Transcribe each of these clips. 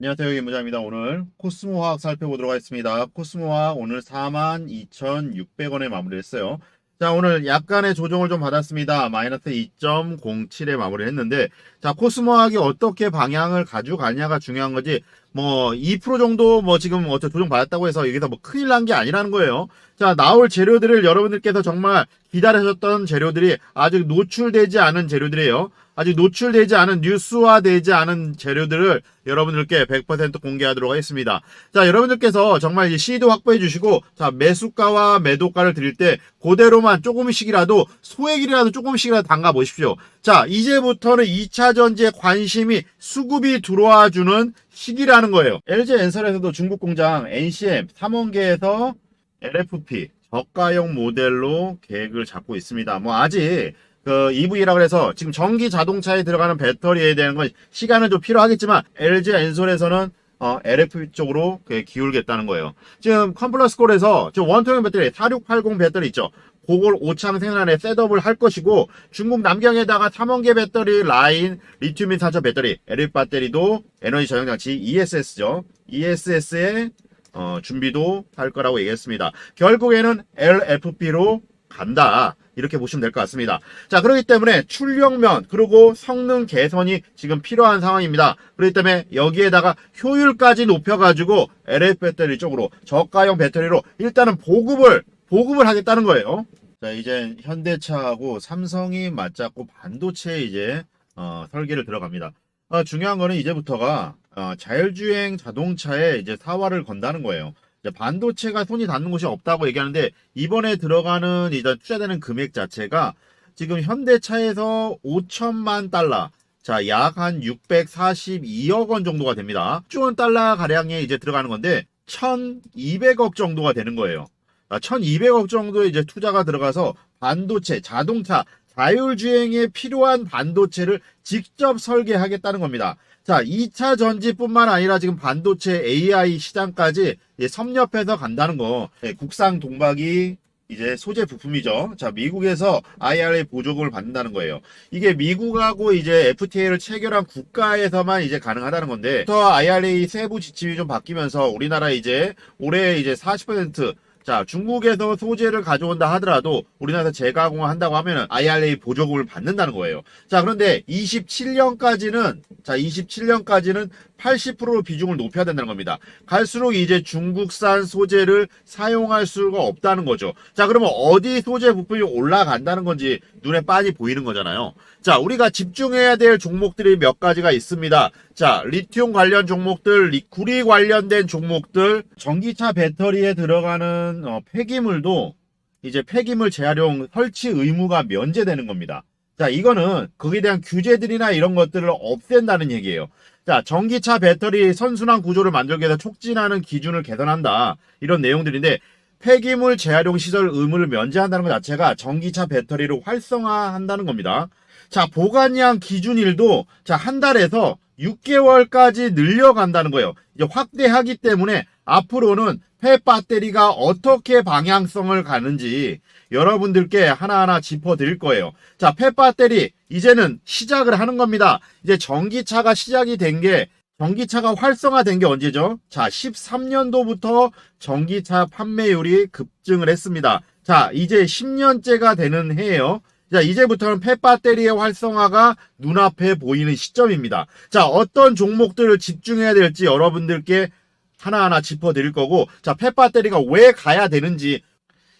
안녕하세요. 김부장입니다. 오늘 코스모 화학 살펴보도록 하겠습니다. 코스모 화학 오늘 42,600원에 마무리했어요. 자, 오늘 약간의 조정을 좀 받았습니다. 마이너스 2.07에 마무리를 했는데, 자, 코스모 화학이 어떻게 방향을 가져가냐가 중요한 거지, 뭐, 2% 정도 뭐 지금 어째 조정 받았다고 해서 여기서 뭐 큰일 난 게 아니라는 거예요. 자, 나올 재료들을 여러분들께서 정말 기다리셨던 재료들이 아직 노출되지 않은 재료들이에요. 아직 노출되지 않은 뉴스화되지 않은 재료들을 여러분들께 100% 공개하도록 하겠습니다. 자, 여러분들께서 정말 이 시드 확보해 주시고, 자, 매수가와 매도가를 드릴 때, 그대로만 조금씩이라도, 소액이라도 조금씩이라도 담가 보십시오. 자, 이제부터는 2차 전지에 관심이 수급이 들어와 주는 시기라는 거예요. LG 엔설에서도 중국 공장 NCM 3원계에서 LFP 저가형 모델로 계획을 잡고 있습니다. 뭐 아직 그 EV라고 해서 지금 전기 자동차에 들어가는 배터리에 대한 건 시간은 좀 필요하겠지만 LG 엔솔에서는 어, LFP 쪽으로 그 기울겠다는 거예요. 지금 컴플러스콜에서 지금 원통형 배터리 4680 배터리 있죠. 그걸 오창 생산에 셋업을 할 것이고 중국 남경에다가 3원계 배터리 라인 리튬인 산소 배터리 LF 배터리도 에너지 저장 장치 ESS죠. ESS에 어, 준비도 할 거라고 얘기했습니다. 결국에는 LFP로 간다. 이렇게 보시면 될 것 같습니다. 자, 그렇기 때문에 출력면, 그리고 성능 개선이 지금 필요한 상황입니다. 그렇기 때문에 여기에다가 효율까지 높여가지고 LF 배터리 쪽으로 저가형 배터리로 일단은 보급을, 보급을 하겠다는 거예요. 자, 이제 현대차하고 삼성이 맞잡고 반도체에 이제, 어, 설계를 들어갑니다. 어, 중요한 거는 이제부터가, 어, 자율주행 자동차에 이제 사활을 건다는 거예요. 반도체가 손이 닿는 곳이 없다고 얘기하는데 이번에 들어가는 이제 투자되는 금액 자체가 지금 현대차에서 5천만 달러 자, 약 한 642억 원 정도가 됩니다. 1조 원 달러 가량에 이제 들어가는 건데 1,200억 정도가 되는 거예요. 1,200억 정도의 이제 투자가 들어가서 반도체, 자동차, 자율주행에 필요한 반도체를 직접 설계하겠다는 겁니다. 자, 2차 전지뿐만 아니라 지금 반도체 AI 시장까지 예, 섭렵해서 간다는 거. 예, 국산 동박이 이제 소재 부품이죠. 자, 미국에서 IRA 보조금을 받는다는 거예요. 이게 미국하고 이제 FTA를 체결한 국가에서만 이제 가능하다는 건데, 더 IRA 세부 지침이 좀 바뀌면서 우리나라 이제 올해 이제 40% 자, 중국에서 소재를 가져온다 하더라도 우리나라에서 재가공을 한다고 하면은 IRA 보조금을 받는다는 거예요. 자, 그런데 27년까지는 자, 27년까지는 80% 비중을 높여야 된다는 겁니다. 갈수록 이제 중국산 소재를 사용할 수가 없다는 거죠. 자, 그러면 어디 소재 부품이 올라간다는 건지 눈에 빤히 보이는 거잖아요. 자, 우리가 집중해야 될 종목들이 몇 가지가 있습니다. 자, 리튬 관련 종목들, 리쿠리 관련된 종목들, 전기차 배터리에 들어가는 어, 폐기물도 이제 폐기물 재활용 설치 의무가 면제되는 겁니다. 자, 이거는 거기에 대한 규제들이나 이런 것들을 없앤다는 얘기예요. 자, 전기차 배터리 선순환 구조를 만들기 위해서 촉진하는 기준을 개선한다. 이런 내용들인데 폐기물 재활용 시설 의무를 면제한다는 것 자체가 전기차 배터리를 활성화한다는 겁니다. 자, 보관량 기준일도 자, 한 달에서 6개월까지 늘려간다는 거예요. 이제 확대하기 때문에 앞으로는 폐 배터리가 어떻게 방향성을 가는지 여러분들께 하나하나 짚어 드릴 거예요. 자, 폐 배터리 이제는 시작을 하는 겁니다. 이제 전기차가 시작이 된 게 전기차가 활성화된 게 언제죠? 자, 13년도부터 전기차 판매율이 급증을 했습니다. 자, 이제 10년째가 되는 해예요. 자, 이제부터는 폐배터리의 활성화가 눈앞에 보이는 시점입니다. 자, 어떤 종목들을 집중해야 될지 여러분들께 하나하나 짚어드릴 거고, 자, 폐배터리가 왜 가야 되는지,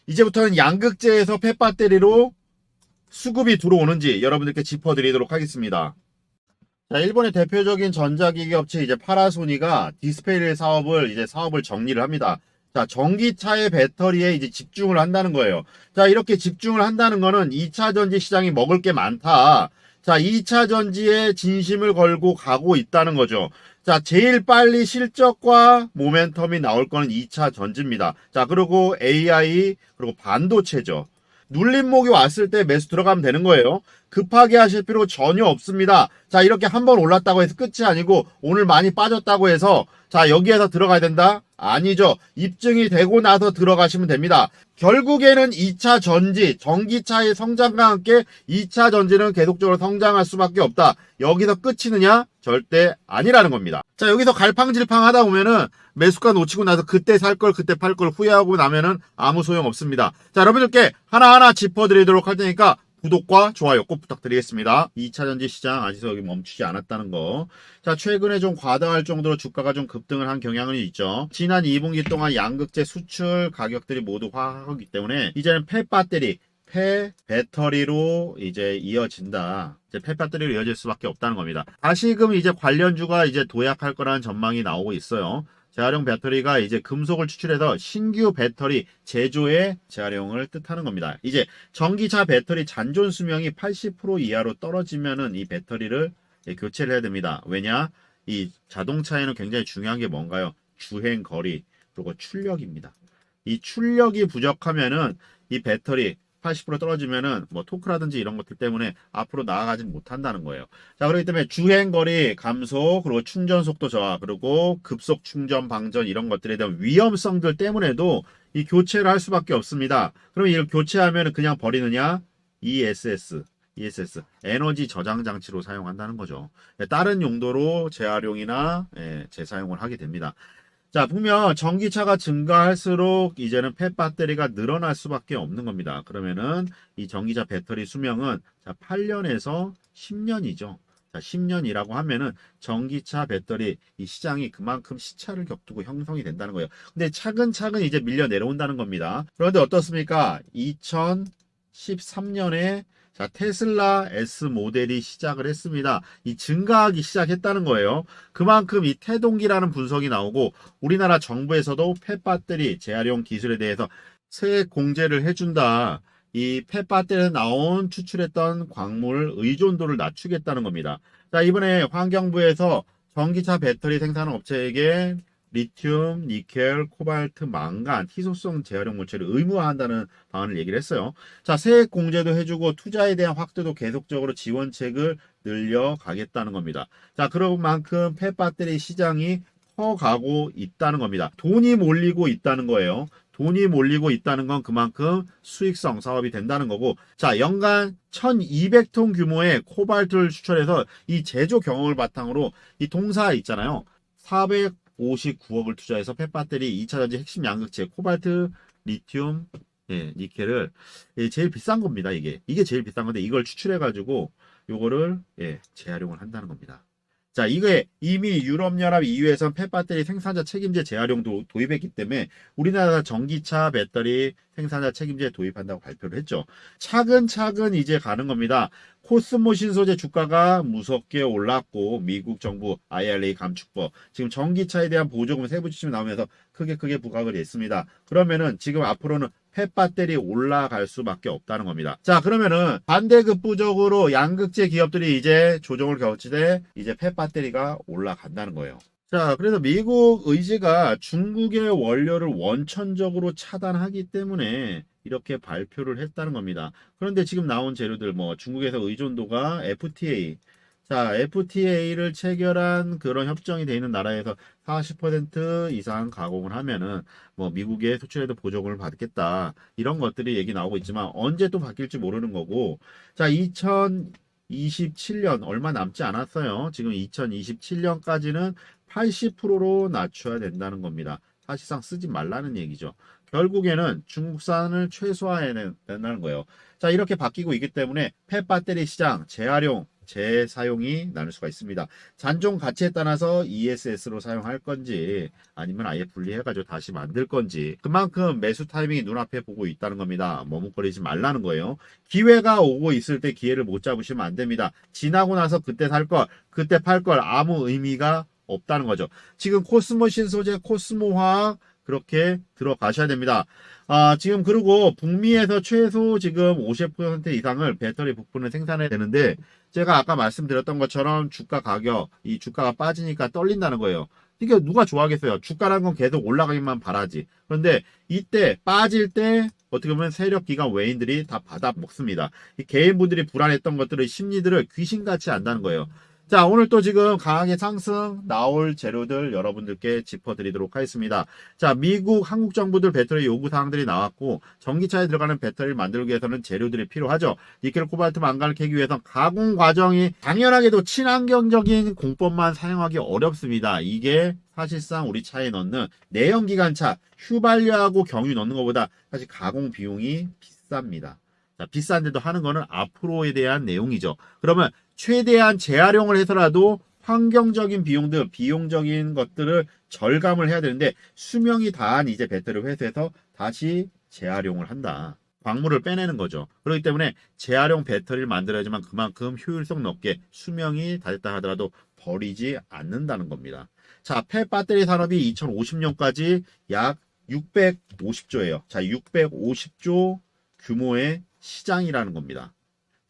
이제부터는 양극재에서 폐배터리로 수급이 들어오는지 여러분들께 짚어드리도록 하겠습니다. 자, 일본의 대표적인 전자기기 업체 이제 파라소니가 디스플레이 사업을 이제 사업을 정리를 합니다. 자, 전기차의 배터리에 이제 집중을 한다는 거예요. 자, 이렇게 집중을 한다는 거는 2차 전지 시장이 먹을 게 많다. 자, 2차 전지에 진심을 걸고 가고 있다는 거죠. 자, 제일 빨리 실적과 모멘텀이 나올 거는 2차 전지입니다. 자, 그리고 AI, 그리고 반도체죠. 눌림목이 왔을 때 매수 들어가면 되는 거예요. 급하게 하실 필요 전혀 없습니다. 자, 이렇게 한 번 올랐다고 해서 끝이 아니고 오늘 많이 빠졌다고 해서 자, 여기에서 들어가야 된다? 아니죠. 입증이 되고 나서 들어가시면 됩니다. 결국에는 2차 전지, 전기차의 성장과 함께 2차 전지는 계속적으로 성장할 수밖에 없다. 여기서 끝이느냐? 절대 아니라는 겁니다. 자, 여기서 갈팡질팡 하다 보면은 매수가 놓치고 나서 그때 살 걸, 그때 팔 걸 후회하고 나면은 아무 소용 없습니다. 자, 여러분들께 하나하나 짚어드리도록 할 테니까 구독과 좋아요 꼭 부탁드리겠습니다. 2차 전지 시장 아직도 여기 멈추지 않았다는 거. 자, 최근에 좀 과다할 정도로 주가가 좀 급등을 한 경향은 있죠. 지난 2분기 동안 양극재 수출 가격들이 모두 하락하기 때문에 이제는 폐배터리, 폐 배터리로 이제 이어진다. 이제 폐 배터리로 이어질 수밖에 없다는 겁니다. 다시금 이제 관련주가 이제 도약할 거라는 전망이 나오고 있어요. 재활용 배터리가 이제 금속을 추출해서 신규 배터리 제조의 재활용을 뜻하는 겁니다. 이제 전기차 배터리 잔존 수명이 80% 이하로 떨어지면은 이 배터리를 예, 교체를 해야 됩니다. 왜냐? 이 자동차에는 굉장히 중요한 게 뭔가요? 주행 거리 그리고 출력입니다. 이 출력이 부족하면은 이 배터리 80% 떨어지면은 뭐 토크라든지 이런 것들 때문에 앞으로 나아가지 못한다는 거예요. 자, 그렇기 때문에 주행 거리 감소, 그리고 충전 속도 저하, 그리고 급속 충전 방전 이런 것들에 대한 위험성들 때문에도 이 교체를 할 수밖에 없습니다. 그럼 이걸 교체하면 그냥 버리느냐? ESS. ESS 에너지 저장 장치로 사용한다는 거죠. 다른 용도로 재활용이나 예, 재사용을 하게 됩니다. 자, 보면 전기차가 증가할수록 이제는 폐 배터리가 늘어날 수밖에 없는 겁니다. 그러면은 이 전기차 배터리 수명은 자, 8년에서 10년이죠. 자, 10년이라고 하면은 전기차 배터리 이 시장이 그만큼 시차를 격두고 형성이 된다는 거예요. 근데 차근차근 이제 밀려 내려온다는 겁니다. 그런데 어떻습니까? 2013년에 자, 테슬라 S 모델이 시작을 했습니다. 이 증가하기 시작했다는 거예요. 그만큼 이 태동기라는 분석이 나오고 우리나라 정부에서도 폐 배터리 재활용 기술에 대해서 세액 공제를 해준다. 이 폐배터리에서 나온 추출했던 광물 의존도를 낮추겠다는 겁니다. 자, 이번에 환경부에서 전기차 배터리 생산 업체에게 리튬, 니켈, 코발트, 망간, 희소성 재활용 물질을 의무화한다는 방안을 얘기를 했어요. 자, 세액 공제도 해주고 투자에 대한 확대도 계속적으로 지원책을 늘려가겠다는 겁니다. 자, 그런 만큼 폐 배터리 시장이 커가고 있다는 겁니다. 돈이 몰리고 있다는 거예요. 돈이 몰리고 있다는 건 그만큼 수익성 사업이 된다는 거고, 자, 연간 1200톤 규모의 코발트를 추출해서 이 제조 경험을 바탕으로 이 동사 있잖아요. 400 59억을 투자해서 펫 배터리 2차 전지 핵심 양극재 코발트, 리튬, 예, 니켈을 예, 제일 비싼 겁니다. 이게 이게 제일 비싼 건데 이걸 추출해 가지고 요거를 예, 재활용을 한다는 겁니다. 자, 이게 이미 유럽연합 EU에선 펫배터리 생산자 책임제 재활용 도 도입했기 때문에 우리나라 전기차 배터리 생산자 책임제 도입한다고 발표를 했죠. 차근차근 이제 가는 겁니다. 코스모 신소재 주가가 무섭게 올랐고 미국 정부 IRA 감축법 지금 전기차에 대한 보조금 세부 지침이 나오면서 크게 크게 부각을 했습니다. 그러면은 지금 앞으로는 펫배터리 올라갈 수밖에 없다는 겁니다. 자 그러면은 반대급부적으로 양극재 기업들이 이제 조정을 겨치되 이제 펫배터리가 올라간다는 거예요. 자, 그래서 미국 의지가 중국의 원료를 원천적으로 차단하기 때문에 이렇게 발표를 했다는 겁니다. 그런데 지금 나온 재료들 뭐 중국에서 의존도가 FTA 자, FTA를 체결한 그런 협정이 돼 있는 나라에서 40% 이상 가공을 하면은 뭐 미국에 수출에도 보조금을 받겠다. 이런 것들이 얘기 나오고 있지만 언제 또 바뀔지 모르는 거고. 자, 2027년 얼마 남지 않았어요. 지금 2027년까지는 80%로 낮춰야 된다는 겁니다. 사실상 쓰지 말라는 얘기죠. 결국에는 중국산을 최소화해야 된다는 거예요. 자, 이렇게 바뀌고 있기 때문에 폐배터리 시장 재활용, 재사용이 나눌 수가 있습니다. 잔존 가치에 따라서 ESS로 사용할 건지 아니면 아예 분리해가지고 다시 만들 건지 그만큼 매수 타이밍이 눈앞에 보고 있다는 겁니다. 머뭇거리지 말라는 거예요. 기회가 오고 있을 때 기회를 못 잡으시면 안 됩니다. 지나고 나서 그때 살 걸, 그때 팔 걸 아무 의미가 없다는 거죠. 지금 코스모 신소재, 코스모 화학 그렇게 들어가셔야 됩니다. 아, 지금 그리고 북미에서 최소 지금 50% 이상을 배터리 부품을 생산해야 되는데 제가 아까 말씀드렸던 것처럼 주가 가격, 이 주가가 빠지니까 떨린다는 거예요. 이게 누가 좋아하겠어요? 주가라는 건 계속 올라가기만 바라지. 그런데 이때 빠질 때 어떻게 보면 세력 기관 외인들이 다 받아 먹습니다. 이 개인분들이 불안했던 것들의 심리들을 귀신같이 안다는 거예요. 자, 오늘 또 지금 강하게 상승 나올 재료들 여러분들께 짚어드리도록 하겠습니다. 자, 미국, 한국 정부들 배터리 요구 사항들이 나왔고, 전기차에 들어가는 배터리를 만들기 위해서는 재료들이 필요하죠. 니켈, 코발트, 망간을 캐기 위해서 가공 과정이 당연하게도 친환경적인 공법만 사용하기 어렵습니다. 이게 사실상 우리 차에 넣는 내연기관차 휘발유하고 경유 넣는 것보다 사실 가공 비용이 비쌉니다. 자, 비싼데도 하는 거는 앞으로에 대한 내용이죠. 그러면 최대한 재활용을 해서라도 환경적인 비용들, 비용적인 것들을 절감을 해야 되는데 수명이 다한 이제 배터리를 회수해서 다시 재활용을 한다. 광물을 빼내는 거죠. 그렇기 때문에 재활용 배터리를 만들어야지만 그만큼 효율성 높게 수명이 다 됐다 하더라도 버리지 않는다는 겁니다. 자, 폐 배터리 산업이 2050년까지 약 650조예요. 자, 650조 규모의 시장이라는 겁니다.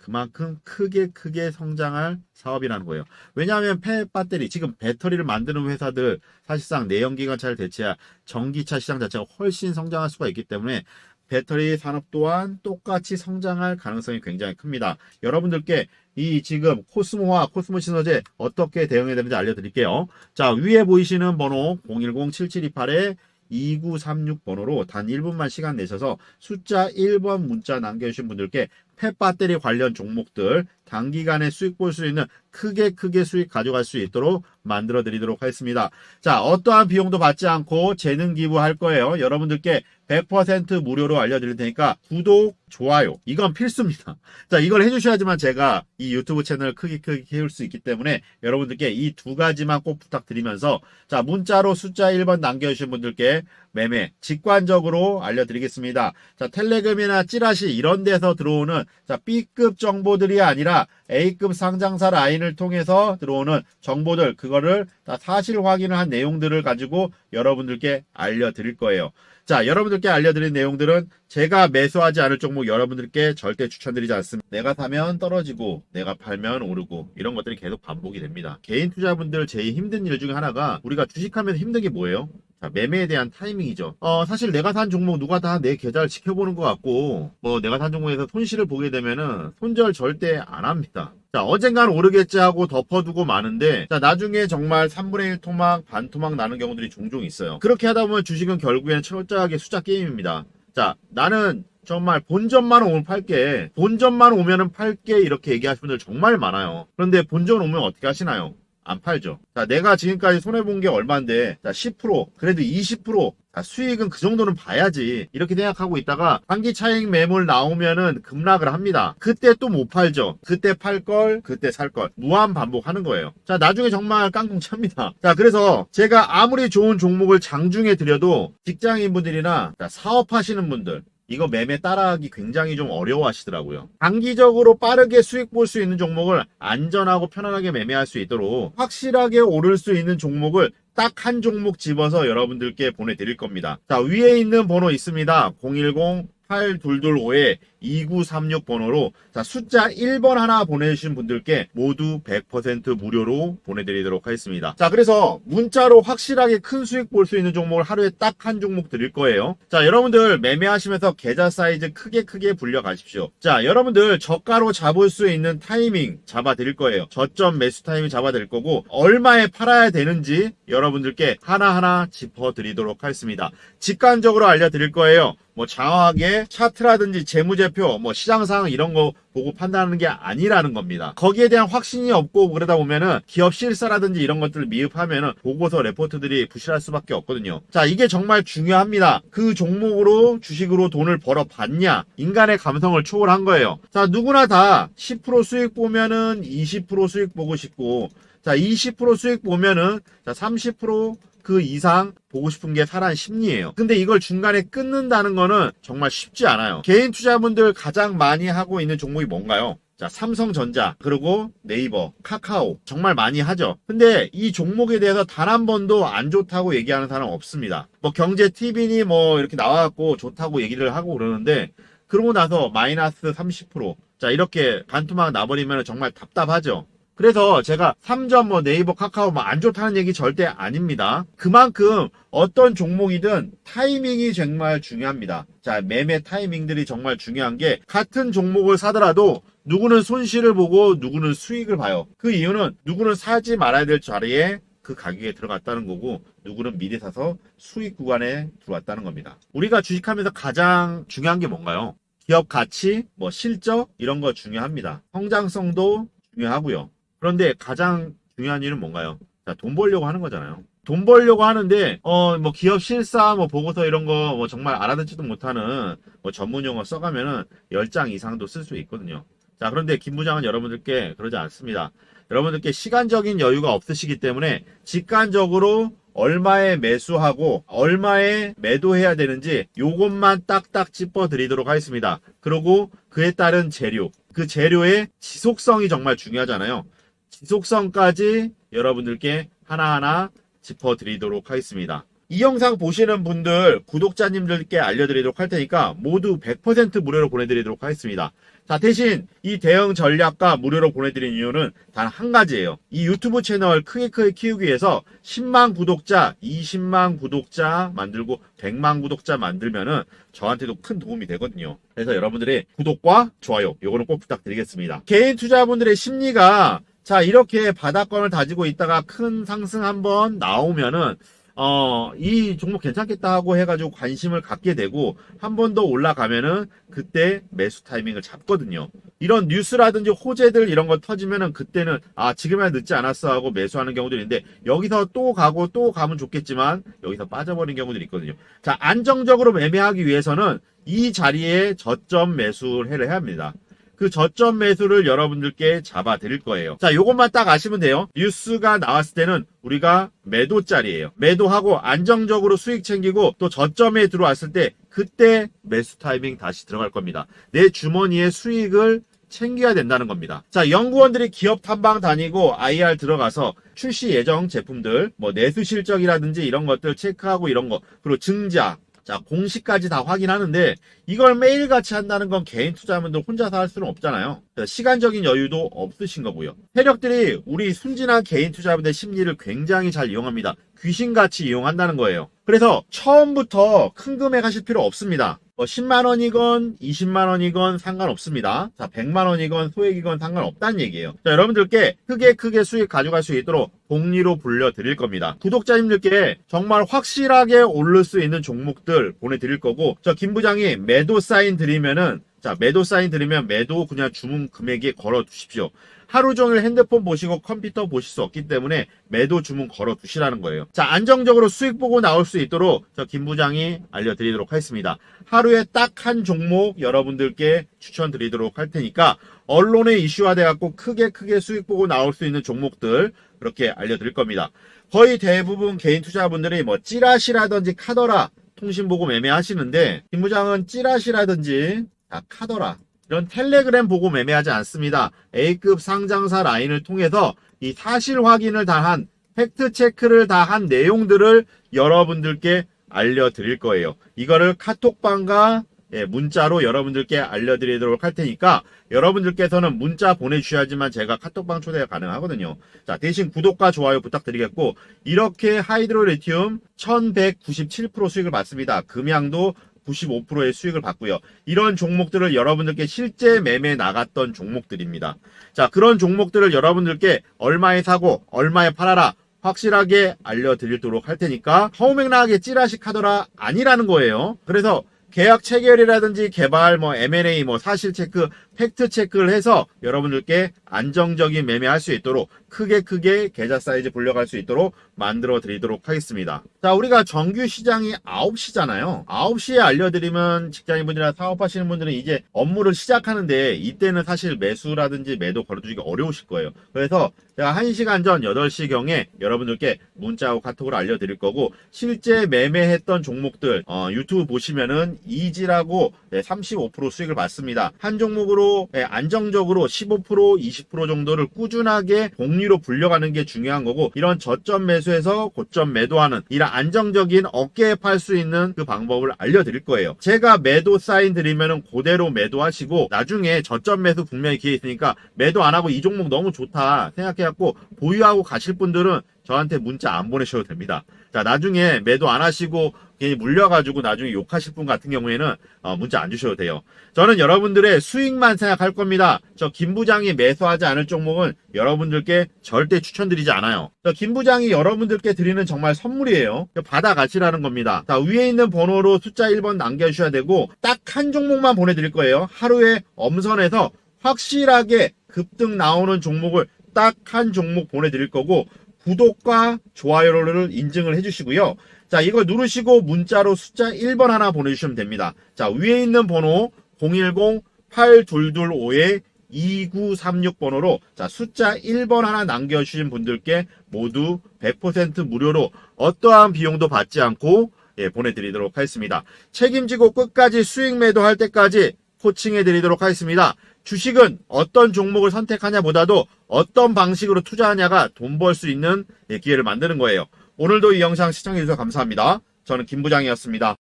그만큼 크게 크게 성장할 사업이라는 거예요. 왜냐하면 폐 배터리, 지금 배터리를 만드는 회사들 사실상 내연기관차를 대체할 전기차 시장 자체가 훨씬 성장할 수가 있기 때문에 배터리 산업 또한 똑같이 성장할 가능성이 굉장히 큽니다. 여러분들께 이 지금 코스모와 코스모 시너제 어떻게 대응해야 되는지 알려드릴게요. 자, 위에 보이시는 번호 010-7728에 2936 번호로 단 1분만 시간 내셔서 숫자 1번 문자 남겨주신 분들께 펫 배터리 관련 종목들 단기간에 수익 볼 수 있는 크게 크게 수익 가져갈 수 있도록 만들어 드리도록 하겠습니다. 자, 어떠한 비용도 받지 않고 재능 기부할 거예요. 여러분들께 100% 무료로 알려드릴 테니까 구독, 좋아요. 이건 필수입니다. 자, 이걸 해주셔야지만 제가 이 유튜브 채널을 크게 크게 키울 수 있기 때문에 여러분들께 이 두 가지만 꼭 부탁드리면서 자, 문자로 숫자 1번 남겨주신 분들께 매매 직관적으로 알려드리겠습니다. 자, 텔레그램이나 찌라시 이런 데서 들어오는 자, B급 정보들이 아니라 A급 상장사 라인을 통해서 들어오는 정보들, 그거를 다 사실 확인을 한 내용들을 가지고 여러분들께 알려드릴 거예요. 자, 여러분들께 알려드린 내용들은 제가 매수하지 않을 종목 여러분들께 절대 추천드리지 않습니다. 내가 사면 떨어지고, 내가 팔면 오르고, 이런 것들이 계속 반복이 됩니다. 개인 투자분들 제일 힘든 일 중에 하나가 우리가 주식하면서 힘든 게 뭐예요? 자, 매매에 대한 타이밍이죠. 어, 사실 내가 산 종목 누가 다 내 계좌를 지켜보는 것 같고, 뭐 내가 산 종목에서 손실을 보게 되면은 손절 절대 안 합니다. 자, 언젠간 오르겠지 하고 덮어두고 마는데, 자, 나중에 정말 3분의 1 토막, 반 토막 나는 경우들이 종종 있어요. 그렇게 하다 보면 주식은 결국에는 철저하게 숫자 게임입니다. 자, 나는 정말 본전만 오면 팔게, 본전만 오면은 팔게, 이렇게 얘기하시는 분들 정말 많아요. 그런데 본전 오면 어떻게 하시나요? 안 팔죠. 자, 내가 지금까지 손해본 게 얼만데, 자, 10%, 그래도 20%, 자, 수익은 그 정도는 봐야지. 이렇게 생각하고 있다가, 단기 차익 매물 나오면은 급락을 합니다. 그때 또 못 팔죠. 그때 팔 걸, 그때 살 걸. 무한 반복하는 거예요. 자, 나중에 정말 깡통 찹니다. 자, 그래서 제가 아무리 좋은 종목을 장중에 드려도 직장인분들이나 자, 사업하시는 분들, 이거 매매 따라하기 굉장히 좀 어려워하시더라고요. 단기적으로 빠르게 수익 볼 수 있는 종목을 안전하고 편안하게 매매할 수 있도록 확실하게 오를 수 있는 종목을 딱 한 종목 집어서 여러분들께 보내드릴 겁니다. 자, 위에 있는 번호 있습니다. 010 8225에 2936 번호로 자 숫자 1번 하나 보내주신 분들께 모두 100% 무료로 보내드리도록 하겠습니다. 자 그래서 문자로 확실하게 큰 수익 볼 수 있는 종목을 하루에 딱 한 종목 드릴 거예요. 자 여러분들 매매하시면서 계좌 사이즈 크게 크게 불려 가십시오. 자 여러분들 저가로 잡을 수 있는 타이밍 잡아 드릴 거예요. 저점 매수 타이밍 잡아 드릴 거고 얼마에 팔아야 되는지 여러분들께 하나하나 짚어 드리도록 하겠습니다. 직관적으로 알려 드릴 거예요. 뭐 장황하게 차트라든지 재무제표, 뭐 시장 상황 이런 거 보고 판단하는 게 아니라는 겁니다. 거기에 대한 확신이 없고 그러다 보면은 기업 실사라든지 이런 것들을 미흡하면은 보고서 레포트들이 부실할 수밖에 없거든요. 자, 이게 정말 중요합니다. 그 종목으로 주식으로 돈을 벌어 봤냐? 인간의 감성을 초월한 거예요. 자, 누구나 다 10% 수익 보면은 20% 수익 보고 싶고 자, 20% 수익 보면은 자, 30% 그 이상 보고 싶은 게 사람 심리예요. 근데 이걸 중간에 끊는다는 거는 정말 쉽지 않아요. 개인 투자분들 가장 많이 하고 있는 종목이 뭔가요? 자, 삼성전자, 그리고 네이버, 카카오. 정말 많이 하죠. 근데 이 종목에 대해서 단 한 번도 안 좋다고 얘기하는 사람 없습니다. 뭐 경제 TV니 뭐 이렇게 나와갖고 좋다고 얘기를 하고 그러는데, 그러고 나서 마이너스 30%. 자, 이렇게 반토막 나버리면 정말 답답하죠. 그래서 제가 3점 뭐 네이버 카카오 뭐 안 좋다는 얘기 절대 아닙니다. 그만큼 어떤 종목이든 타이밍이 정말 중요합니다. 자, 매매 타이밍들이 정말 중요한 게 같은 종목을 사더라도 누구는 손실을 보고 누구는 수익을 봐요. 그 이유는 누구는 사지 말아야 될 자리에 그 가격에 들어갔다는 거고 누구는 미리 사서 수익 구간에 들어왔다는 겁니다. 우리가 주식하면서 가장 중요한 게 뭔가요? 기업 가치, 뭐 실적 이런 거 중요합니다. 성장성도 중요하고요. 그런데 가장 중요한 일은 뭔가요? 자, 돈 벌려고 하는 거잖아요. 돈 벌려고 하는데 어 뭐 기업 실사 뭐 보고서 이런 거 뭐 정말 알아듣지도 못하는 뭐 전문 용어 써가면은 10장 이상도 쓸 수 있거든요. 자, 그런데 김 부장은 여러분들께 그러지 않습니다. 여러분들께 시간적인 여유가 없으시기 때문에 직관적으로 얼마에 매수하고 얼마에 매도해야 되는지 요것만 딱딱 짚어 드리도록 하겠습니다. 그리고 그에 따른 재료, 그 재료의 지속성이 정말 중요하잖아요. 지속성까지 여러분들께 하나하나 짚어 드리도록 하겠습니다. 이 영상 보시는 분들, 구독자님들께 알려드리도록 할 테니까 모두 100% 무료로 보내드리도록 하겠습니다. 자, 대신 이 대응 전략과 무료로 보내드린 이유는 단 한 가지예요. 이 유튜브 채널 크게 크게 키우기 위해서 10만 구독자, 20만 구독자 만들고 100만 구독자 만들면은 저한테도 큰 도움이 되거든요. 그래서 여러분들의 구독과 좋아요, 요거는 꼭 부탁드리겠습니다. 개인 투자분들의 심리가 자, 이렇게 바닥권을 다지고 있다가 큰 상승 한번 나오면은 어, 이 종목 괜찮겠다 하고 해가지고 관심을 갖게 되고 한 번 더 올라가면은 그때 매수 타이밍을 잡거든요. 이런 뉴스라든지 호재들 이런 거 터지면은 그때는 아, 지금이야 늦지 않았어 하고 매수하는 경우들이 있는데 여기서 또 가고 또 가면 좋겠지만 여기서 빠져버린 경우들이 있거든요. 자, 안정적으로 매매하기 위해서는 이 자리에 저점 매수를 해야 합니다. 그 저점 매수를 여러분들께 잡아 드릴 거예요. 자, 요것만 딱 아시면 돼요. 뉴스가 나왔을 때는 우리가 매도짜리예요. 매도하고 안정적으로 수익 챙기고 또 저점에 들어왔을 때 그때 매수 타이밍 다시 들어갈 겁니다. 내 주머니에 수익을 챙겨야 된다는 겁니다. 자, 연구원들이 기업 탐방 다니고 IR 들어가서 출시 예정 제품들, 뭐 내수 실적이라든지 이런 것들 체크하고 이런 거, 그리고 증자, 자, 공시까지 다 확인하는데 이걸 매일같이 한다는 건 개인 투자자분들 혼자서 할 수는 없잖아요. 시간적인 여유도 없으신 거고요. 세력들이 우리 순진한 개인 투자자분들 심리를 굉장히 잘 이용합니다. 귀신같이 이용한다는 거예요. 그래서 처음부터 큰 금액 하실 필요 없습니다. 뭐 10만 원이건 20만 원이건 상관없습니다. 자, 100만 원이건 소액이건 상관없다는 얘기예요. 자, 여러분들께 크게 크게 수익 가져갈 수 있도록 복리로 불려 드릴 겁니다. 구독자님들께 정말 확실하게 오를 수 있는 종목들 보내드릴 거고, 저 김 부장이 매도 사인 드리면은 자, 매도 사인 드리면 매도 그냥 주문 금액에 걸어 두십시오. 하루 종일 핸드폰 보시고 컴퓨터 보실 수 없기 때문에 매도 주문 걸어 두시라는 거예요. 자, 안정적으로 수익 보고 나올 수 있도록 저 김 부장이 알려드리도록 하겠습니다. 하루에 딱 한 종목 여러분들께 추천드리도록 할 테니까 언론에 이슈화돼 갖고 크게 크게 수익 보고 나올 수 있는 종목들 그렇게 알려드릴 겁니다. 거의 대부분 개인 투자분들이 뭐 찌라시라든지 카더라 통신 보고 매매하시는데 김 부장은 찌라시라든지 자, 카더라 이런 텔레그램 보고 매매하지 않습니다. A급 상장사 라인을 통해서 이 사실 확인을 다한 팩트 체크를 다 한 내용들을 여러분들께 알려드릴 거예요. 이거를 카톡방과 예, 문자로 여러분들께 알려드리도록 할 테니까 여러분들께서는 문자 보내주셔야지만 제가 카톡방 초대가 가능하거든요. 자, 대신 구독과 좋아요 부탁드리겠고 이렇게 하이드로 리튬 1197% 수익을 받습니다. 금양도 95%의 수익을 받고요. 이런 종목들을 여러분들께 실제 매매 나갔던 종목들입니다. 자, 그런 종목들을 여러분들께 얼마에 사고 얼마에 팔아라 확실하게 알려드리도록 할 테니까 허우맹랑하게 찌라시 카더라 아니라는 거예요. 그래서 계약 체결이라든지 개발, 뭐 M&A, 뭐 사실 체크, 팩트 체크를 해서 여러분들께 안정적인 매매할 수 있도록 크게 크게 계좌 사이즈 불려갈 수 있도록 만들어 드리도록 하겠습니다. 자, 우리가 정규 시장이 9시잖아요. 9시에 알려드리면 직장인분들이나 사업하시는 분들은 이제 업무를 시작하는데 이때는 사실 매수라든지 매도 걸어두기가 어려우실 거예요. 그래서 제가 1시간 전 8시경에 여러분들께 문자하고 카톡으로 알려드릴 거고 실제 매매했던 종목들 어, 유튜브 보시면은 이지라고 네, 35% 수익을 받습니다. 한 종목으로 네, 안정적으로 15% 20% 정도를 꾸준하게 복리 복리로 불려가는 게 중요한 거고 이런 저점 매수에서 고점 매도하는 이런 안정적인 어깨에 팔 수 있는 그 방법을 알려드릴 거예요. 제가 매도 사인 드리면은 그대로 매도하시고 나중에 저점 매수 분명히 기회 있으니까 매도 안 하고 이 종목 너무 좋다 생각해갖고 보유하고 가실 분들은 저한테 문자 안 보내셔도 됩니다. 자 나중에 매도 안 하시고 괜히 물려가지고 나중에 욕하실 분 같은 경우에는 어, 문자 안 주셔도 돼요. 저는 여러분들의 수익만 생각할 겁니다. 저 김 부장이 매수하지 않을 종목은 여러분들께 절대 추천드리지 않아요. 저 김 부장이 여러분들께 드리는 정말 선물이에요. 받아 가시라는 겁니다. 자, 위에 있는 번호로 숫자 1번 남겨주셔야 되고 딱 한 종목만 보내드릴 거예요. 하루에 엄선해서 확실하게 급등 나오는 종목을 딱 한 종목 보내드릴 거고 구독과 좋아요를 인증을 해주시고요. 자, 이걸 누르시고 문자로 숫자 1번 하나 보내주시면 됩니다. 자, 위에 있는 번호 010-8225에 2936번호로 자 숫자 1번 하나 남겨주신 분들께 모두 100% 무료로 어떠한 비용도 받지 않고 예, 보내드리도록 하겠습니다. 책임지고 끝까지 수익 매도할 때까지 코칭해 드리도록 하겠습니다. 주식은 어떤 종목을 선택하냐 보다도 어떤 방식으로 투자하냐가 돈 벌 수 있는 예, 기회를 만드는 거예요. 오늘도 이 영상 시청해 주셔서 감사합니다. 저는 김 부장이었습니다.